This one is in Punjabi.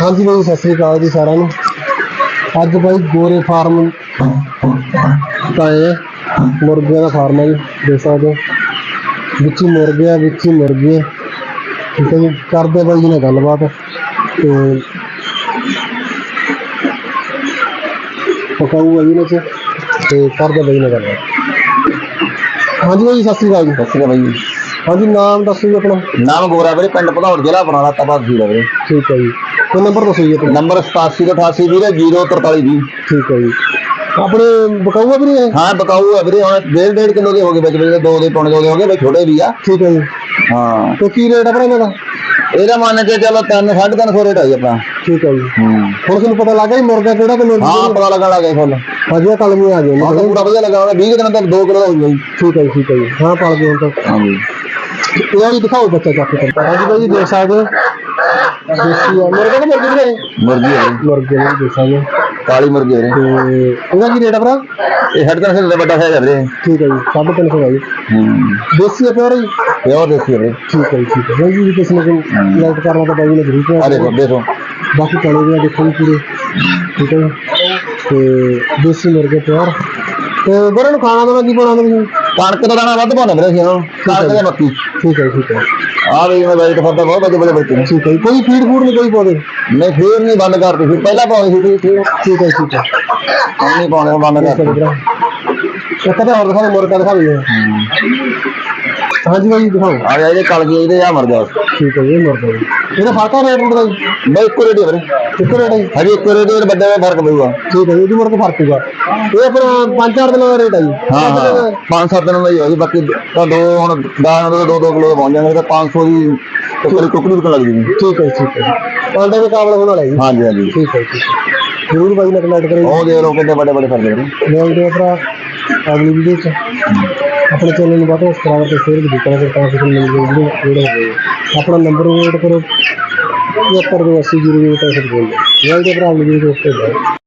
ਹਾਂਜੀ ਬਾਈ ਸਤਿ ਸ੍ਰੀ ਅਕਾਲ ਜੀ ਸਾਰਿਆਂ ਨੂੰ ਅੱਜ ਬਾਈ ਗੋਰੇ ਫਾਰਮ ਤਾਂ ਇਹ ਮੁਰਗੀਆਂ ਦਾ ਫਾਰਮ ਹੈ ਜੀ ਦੇਖ ਸਕਦੇ ਹੋ ਵਿੱਚ ਹੀ ਮੁਰਗੇ ਆ ਵਿੱਚ ਹੀ ਮੁਰਗੇ ਆ। ਠੀਕ ਹੈ ਜੀ ਕਰਦੇ ਬਾਈ ਜੀ ਨਾਲ ਗੱਲਬਾਤ ਤੇ ਪਕਾਊ ਆ ਜੀ ਨੇ ਚ ਤੇ ਕਰਦੇ ਬਾਈ ਨਾਲ ਗੱਲਬਾਤ ਹਾਂਜੀ ਬਾਈ ਸਤਿ ਸ੍ਰੀ ਅਕਾਲ ਜੀ ਸਤਿ ਸ਼੍ਰੀ ਅਕਾਲ ਬਾਈ ਹਾਂਜੀ ਨਾਮ ਦੱਸੋ ਜੀ ਆਪਣਾ ਨਾਮ ਗੋਰਾ ਵੀਰੇ ਪਿੰਡ ਭਦੌੜ ਜ਼ਿਲ੍ਹਾ ਬਰਨਾਲਾ ਤਪਾ ਤਹਿਸੀਲ ਹੈ ਵੀਰੇ ਠੀਕ ਹੈ ਜੀ ਤੇ ਨੰਬਰ ਦੱਸੋ ਜੀ ਆਪਣਾ ਨੰਬਰ 8788 ਵੀਰੇ 043 ਜੀ ਠੀਕ ਹੈ ਜੀ ਆਪਣੇ ਬਕਾਊਆ ਵੀ ਇਹ ਹਾਂ ਬਕਾਊ ਹੈ ਵੀਰੇ ਹੁਣ ਡੇਢ ਡੇਢ ਕਿਲੋ ਦੇ ਹੋ ਗਏ ਵਿੱਚ ਵਿੱਚ ਦੋ ਦੇ ਪੌਣੇ ਦੋ ਦੇ ਹੋ ਗਏ ਵਿੱਚ ਛੋਟੇ ਵੀ ਆ ਠੀਕ ਹੈ ਜੀ ਹਾਂ ਤੇ ਕੀ ਰੇਟ ਆ ਭਰਾ ਇਹਨਾਂ ਦਾ ਇਹਦਾ ਮੰਨ ਕੇ ਚੱਲੋ 3 350 ਰੇਟ ਆ ਜੀ ਆਪਣਾ ਠੀਕ ਹੈ ਜੀ ਹੂੰ ਹੁਣ ਤੁਹਾਨੂੰ ਪਤਾ ਲੱਗ ਗਿਆ ਜੀ ਮੁਰਗਾ ਕਿਹੜਾ ਤੇ ਮੁਰਗੀ ਹਾਂ ਪਤਾ ਲੱਗਣ ਲੱਗ ਗਿਆ ਫੁੱਲ ਹਾਂਜੀ ਕਲਮੀ ਆ ਗਏ ਹਾਂ ਤਾਂ ਪੂਰਾ ਵਧੀਆ ਲੱਗਾ ਉਹਨੇ 20 ਦਿਨਾਂ ਤੱਕ 2 ਕਿਲੋ ਦਾ ਹੋ ਗਿਆ ਜੀ ਠੀਕ ਹੈ ਜੀ ਠੀਕ ਹੈ ਜੀ ਹਾਂ ਪਾਲ ਗਏ ਹੁਣ ਤਾਂ ਹਾਂਜੀ ਇਹ ਵੀ ਦਿਖਾਓ ਬੱਚਾ ਚੱਕ ਕੇ ਹਾਂਜੀ ਭਾਈ ਜੀ ਦੇਖ ਸਕਦੇ ਹੋ ਦੇਸੀ ਆ। ਮੁਰਗਾ ਤਾਂ ਮੁਰਗੀ ਵੀਰੇ ਮੁਰਗੀ ਹੈ ਜੀ, ਮੁਰਗੇ ਨੇ ਦੇਖ ਸਕਦੇ ਹੋ ਕਾਲੀ ਮੁਰਗੀ ਹੈ ਵੀਰੇ ਤੇ ਇਹਦਾ ਕੀ ਰੇਟ ਆ ਭਰਾ? ਇਹ ਸਾਢੇ ਤਿੰਨ ਸੌ ਦਾ ਵੱਡਾ ਹੈ ਵੀਰੇ। ਠੀਕ ਹੈ ਜੀ 350 ਆ ਜੀ। ਹੂੰ। ਦੇਸੀ ਆ ਪਿਓਰ ਜੀ? ਪਿਓਰ ਦੇਸੀ ਹੈ ਵੀਰੇ। ਠੀਕ ਹੈ ਜੀ ਠੀਕ ਹੈ ਭਾਈ ਜੀ ਕਿਸੇ ਨੇ ਕੋਈ ਲਾਈਟ ਕਰਨਾ ਤਾਂ ਬਾਈ ਨੇ ਜ਼ਰੂਰ ਆ ਕਿਹਾ ਦੇਖੋ ਦੇਖੋ। ਬਾਕੀ ਚਲੇ ਗਏ ਦੇਖੋ ਜੀ ਪੂਰੇ। ਠੀਕ ਹੈ ਜੀ। ਤੇ ਦੇਸੀ ਮੁਰਗੇ ਪਿਓਰ। ਤੇ ਬਰੇ ਨੂੰ ਖਾਣਾ ਤਾਂ ਕੀ ਬਣਾਉਂਦੇ ਤੁਸੀਂ ਕਣਕ ਦਾ ਦਾਣਾ ਵੱਧ ਪਾਉਂਦੇ ਵੀਰੇ ਅਸੀਂ ਇਹਨਾਂ ਨੂੰ ਕਣਕ ਤੇ ਮੱਕੀ। ਠੀਕ ਹੈ ਠੀਕ ਹੈ। ਆ ਵੀ ਮੈਂ ਵੈਟ ਫਰਦਾ ਬਹੁਤ ਵਧੀਆ ਵਧੀਆ ਬੱਚੇ ਨੇ। ਠੀਕ ਹੈ ਜੀ। ਕੋਈ ਫੀਡ ਫੂਡ ਨਹੀਂ ਕੋਈ ਪਾਉਂਦੇ? ਨਹੀਂ ਫੇਰ ਨਹੀਂ ਬੰਦ ਕਰਤੀ ਸੀ। ਪਹਿਲਾਂ ਪਾਉਂਦੇ ਸੀ ਫਿਰ ਠੀਕ ਹੈ ਠੀਕ ਹੈ। ਹੁਣ ਨਹੀਂ ਪਾਉਣੇ ਬੰਦ ਠੀਕ ਹੈ ਕਰਤੀ। ਵੀਰਾ। ਇੱਕ ਤਾਂ ਹੋਰ ਦਿਖਾਓ ਮੁਰਗਾ ਦਿਖਾ ਦਿਓ ਹਾਂਜੀ ਭਾਈ ਦਿਖਾਓ। ਆ ਜਾ ਇਹਦੇ ਕਲ ਗਈ ਇਹਦੇ ਆ ਮਰ ਗਿਆ ਠੀਕ ਹੈ ਜੀ ਜੀ ਇਹਦਾ ਫਰਕਾ ਰੇਟ ਹੁੰਦਾ ਜੀ? ਬਈ ਇੱਕੋ ਰੇਟ ਹੀ ਆ ਵੀਰੇ। ਕਿੱਥੇ ਰੇਟ ਹੈ ਜੀ? ਹਜੇ ਇੱਕੋ ਰੇਟ ਦੇ ਵੱਡੇ ਦਾ ਫ਼ਰਕ ਪਊਗਾ। ਠੀਕ ਹੈ ਜੀ ਇਹਦੀ ਮੁਰਗਾ ਫ਼ਰਕ ਹੋਗਾ ਇਹ ਆਪਣਾ 5-4 ਦਿਨਾਂ ਦਾ ਰੇਟ ਹੈ ਜੀ। ਹਾਂ ਹਾਂ। ਪੰਜ ਸੱਤ ਦਿਨਾਂ ਦਾ ਹੀ ਹੋਈ ਬਾਕੀ ਤਾਂ ਦੋ ਹੁਣ ਦਾਣਾ ਦਾ ਦੋ ਦੋ ਕਿਲੋ ਦਾ ਪਹੁੰਚ ਜਾਣਗੇ ਤਾਂ 500 ਦੀ ਟੁਕੜੀ ਟੁਕੜੀ ਵਿਕਣ ਲੱਗ ਜੂਗੀ। ਠੀਕ ਹੈ ਜੀ, ਠੀਕ ਹੈ ਪਾਂਡੇ ਦੇ ਕਾਬਲ ਹੋਣ ਵਾਲਾ ਹੈ ਜੀ। ਹਾਂਜੀ ਹਾਂਜੀ। ਠੀਕ ਹੈ ਠੀਕ ਹੈ। ਜ਼ਰੂਰ ਬਾਈ ਨਾਲ ਕਨੈਕਟ ਕਰਿਓ। ਉਹ ਦੇ ਲੋ ਕਿੰਨੇ ਵੱਡੇ ਵੱਡੇ ਫ਼ਰਕ ਵੀਰੇ। ਮਿਲਦੇ ਆ ਭਰਾ ਅਗਲੀ ਵੀਡੀਓ ਚ। ਆਪਣੇ ਚੈਨਲ ਨੂੰ ਬਹੁਤ ਸਬਸਕ੍ਰਾਈਬ ਤੇ ਸ਼ੇਅਰ ਵੀ ਕਰਨਾ ਤਾਂ ਕਿ ਤੁਹਾਨੂੰ ਮਿਲ ਜਾਵੇ ਵੀਡੀਓ ਹੋਵੇ ਆਪਣਾ ਨੰਬਰ ਨੋਟ ਕਰੋ। 75 80 00 ਪੈਸੇ ਬੋਲੋ ਮਿਲਦੇ ਭਰਾ ਅਗਲੀ ਵੀਡੀਓ ਤੇ